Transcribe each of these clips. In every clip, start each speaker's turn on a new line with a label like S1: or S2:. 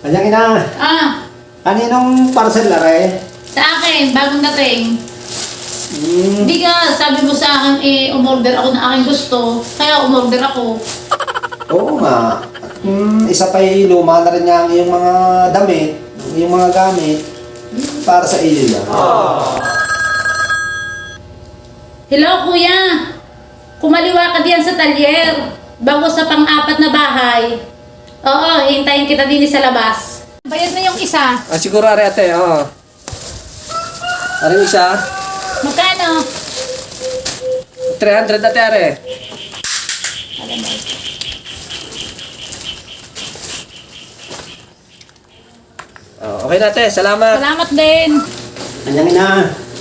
S1: Kanyang ina,
S2: Ah,
S1: kaninong parcel na re?
S2: sa akin, bagong dating.
S1: Hmm,
S2: Hindi ka, sabi mo sa akin, eh, umorder ako ng aking gusto. Kaya umorder ako.
S1: oo nga. Hmm, isa pa'y luma na rin niya ang iyong mga damit, yung mga gamit, para sa iyo yan.
S2: Hello, kuya. Kumaliwa ka diyan sa talyer. Bago sa pang-apat na bahay. Oo, hintayin kita din sa labas. Bayad na yung isa.
S3: Ah, siguro are ate, oo. Are yung isa?
S2: Magkano?
S3: 300 ate are. Oh, okay na ate, salamat.
S2: Salamat din.
S1: Kanyang ina,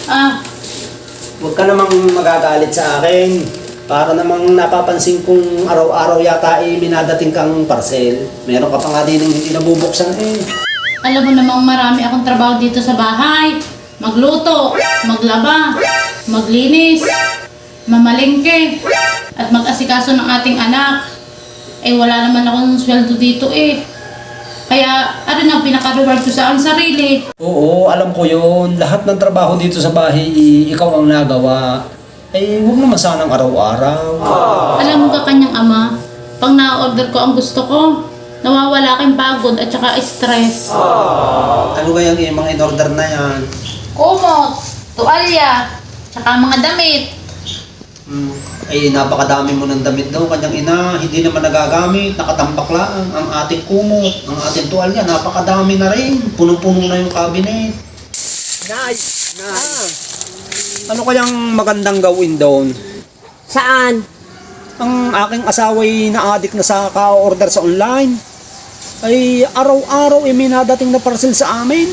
S2: Ah,
S1: huwag ka namang magagalit sa akin. Para namang napapansin kong araw-araw yata ay minadating kang parcel. Meron ka pa nga din yung hindi nabubuksan eh.
S2: alam mo namang marami akong trabaho dito sa bahay. Magluto, maglaba, maglinis, mamalingke, at mag-asikaso ng ating anak. Eh wala naman akong sweldo dito eh. Kaya ano na pinaka-reward ko sa aking sarili.
S1: Oo, alam ko yun. Lahat ng trabaho dito sa bahay, i- ikaw ang nagawa. Eh, huwag naman sanang araw-araw.
S2: Alam mo ka kanyang ama, pag na-order ko ang gusto ko, nawawala kang pagod at saka stress.
S1: Ano kaya yung mga in-order na yan?
S2: Kumot, tuwalya, tsaka mga damit.
S1: Hmm. Ay, napakadami mo ng damit daw, kanyang ina. Hindi naman nagagamit, nakatambak lang. Ang ating kumot, ang ating tuwalya, napakadami na rin. Punong-puno na yung cabinet. Nay! Nay! Ano kayang magandang gawin doon?
S4: Saan?
S1: Ang aking asawa'y na-addict na sa ka-order sa online. Ay araw-araw ay may nadating na parcel sa amin.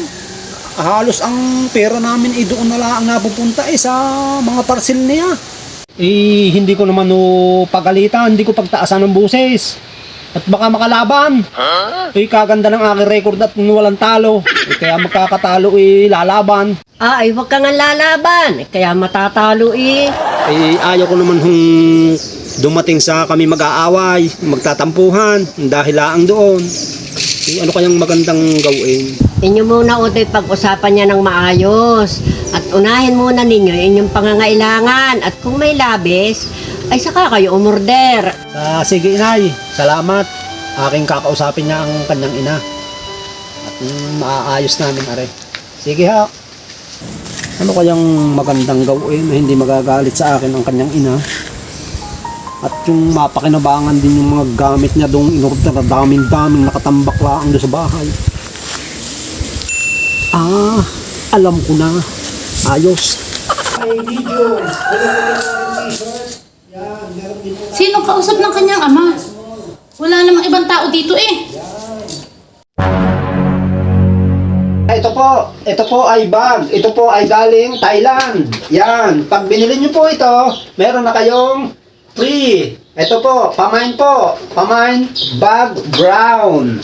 S1: Halos ang pera namin ay doon na lang napupunta eh sa mga parcel niya. Eh, hindi ko naman no pagalitan, hindi ko pagtaasan ng buses. At baka makalaban. Eh, kaganda ng aking record at walang talo. Eh, kaya magkakatalo eh, lalaban.
S4: Ah, ay wag ka nga lalaban. Eh, Kaya matatalo eh.
S1: Eh, ayaw ko naman hong dumating sa kami mag-aaway, magtatampuhan, dahil laang doon. Eh, ano kayang magandang gawin?
S4: Inyo muna utoy pag-usapan niya ng maayos. At unahin muna ninyo yung inyong pangangailangan. At kung may labis, ay saka kayo umorder.
S1: Ah, sige inay, salamat. Aking kakausapin niya ang kanyang ina. At mm, maaayos namin are. Sige ha. Ano kayang magandang gawin na hindi magagalit sa akin ang kanyang ina? At yung mapakinabangan din yung mga gamit niya doong inorder na daming-daming nakatambak lang doon sa bahay. Ah, alam ko na. Ayos.
S2: Sino kausap ng kanyang ama? Wala namang ibang tao dito eh.
S1: Ito po, ito po ay bag. Ito po ay galing Thailand. Yan. Pag binili niyo po ito, meron na kayong free. Ito po, pamain po. Pamain bag brown.